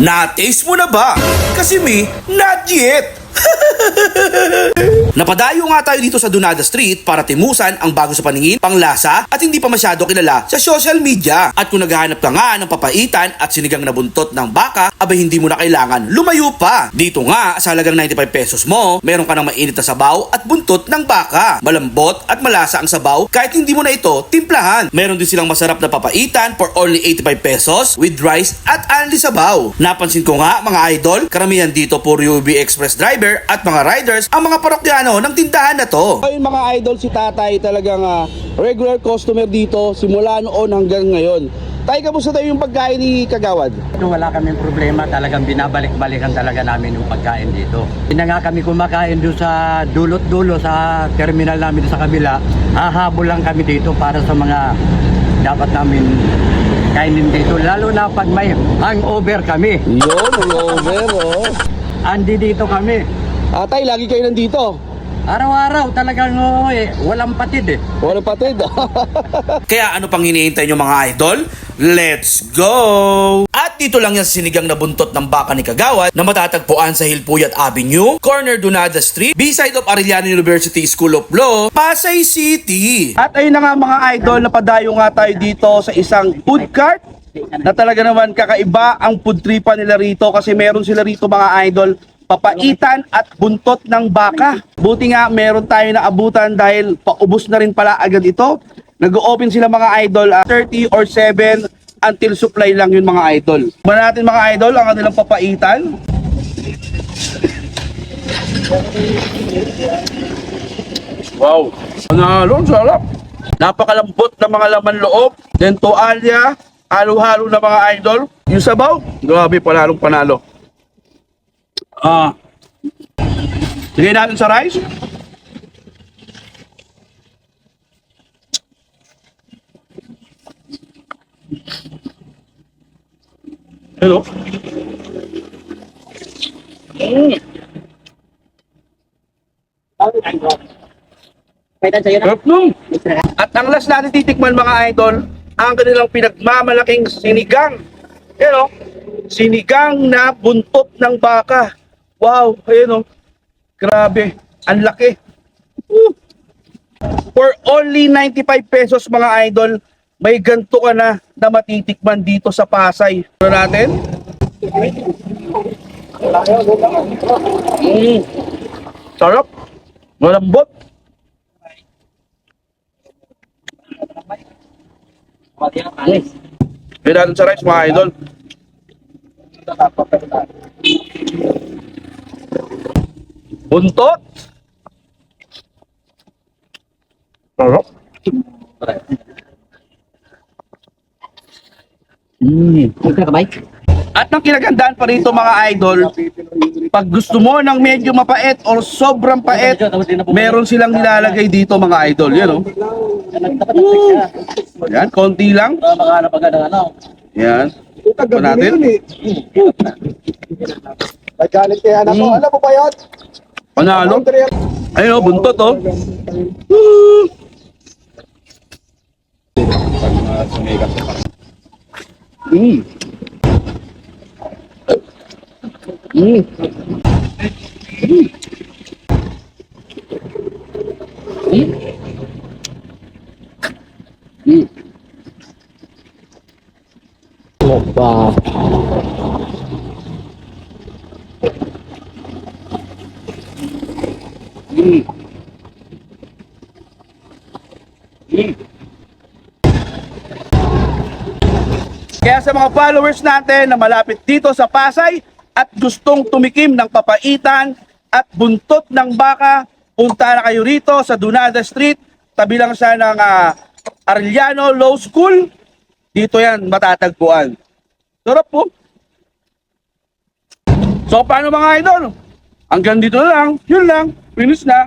Na-taste mo na ba? Kasi me, not yet. Napadayo nga tayo dito sa Dunada Street para timusan ang bago sa paningin, panglasa at hindi pa masyado kilala sa social media. At kung naghahanap ka nga ng papaitan at sinigang na buntot ng baka, abay hindi mo na kailangan lumayo pa. Dito nga, sa halagang 95 pesos mo, meron ka ng mainit na sabaw at buntot ng baka. Malambot at malasa ang sabaw kahit hindi mo na ito timplahan. Meron din silang masarap na papaitan for only 85 pesos with rice at only sabaw. Napansin ko nga mga idol, karamihan dito puro UB Express driver at mga riders ang mga parokyano ng tindahan na to. Ayun mga idol, si tatay talagang ah, regular customer dito simula noon hanggang ngayon. Tay, kamusta tayo yung pagkain ni Kagawad? Ito wala kaming problema, talagang binabalik-balikan talaga namin yung pagkain dito. Hindi nga kami kumakain doon sa dulot-dulo sa terminal namin sa kabila. Hahabol lang kami dito para sa mga dapat namin kainin dito. Lalo na pag may hangover kami. Yun, may over, oh. Andi dito kami. Ah, tay, lagi kayo nandito. Araw-araw talagang oo eh, walang patid eh. Wala patid. Kaya ano pang hinihintay nyo mga idol? Let's go! At dito lang yan sa sinigang na buntot ng baka ni Kagawad na matatagpuan sa Hilpuyat Avenue, corner Dunada Street, B-side of Arellano University School of Law, Pasay City. At ayun na nga mga idol, napadayo nga tayo dito sa isang food cart na talaga naman kakaiba ang food tripa nila rito kasi meron sila rito mga idol papaitan at buntot ng baka. Buti nga meron tayo na abutan dahil paubos na rin pala agad ito. Nag-open sila mga idol ah, 30 or 7 until supply lang yun mga idol. Muna natin mga idol ang kanilang papaitan. Wow! Panalo, sarap! Napakalambot na mga laman loob. Then toalya, halo-halo na mga idol. Yung sabaw, grabe panalong panalo. Ah. Sige natin sa rice. Hello. Sarap nung. At ang last natin titikman mga idol, ang kanilang pinagmamalaking sinigang. Yan o, sinigang na buntot ng baka. Wow, ayun o. Grabe, ang laki. Woo! For only 95 pesos mga idol, may ganto ka na na matitikman dito sa Pasay. Ano natin? Mm. Sarap. Malambot. Pwede natin sa rice mga idol. Buntot. Sarap. Mm. At ang kinagandaan pa rito mga idol, pag gusto mo ng medyo mapait or sobrang pait, meron silang nilalagay dito mga idol. Yan o. Yan, konti lang. Yan. Ito natin. Nagalit kaya na mo. Alam mo ba yun? Panalo. Ayun o, buntot o. Woo! Mm. Mm. Mm. Mm. Mm. Kaya sa mga followers natin na malapit dito sa Pasay at gustong tumikim ng papaitan at buntot ng baka, punta na kayo rito sa Dunada Street, tabi lang siya ng ah, Arellano Law School. Dito yan matatagpuan. Sarap po. So paano mga idol? Hanggang dito lang. Yun lang. Finish na.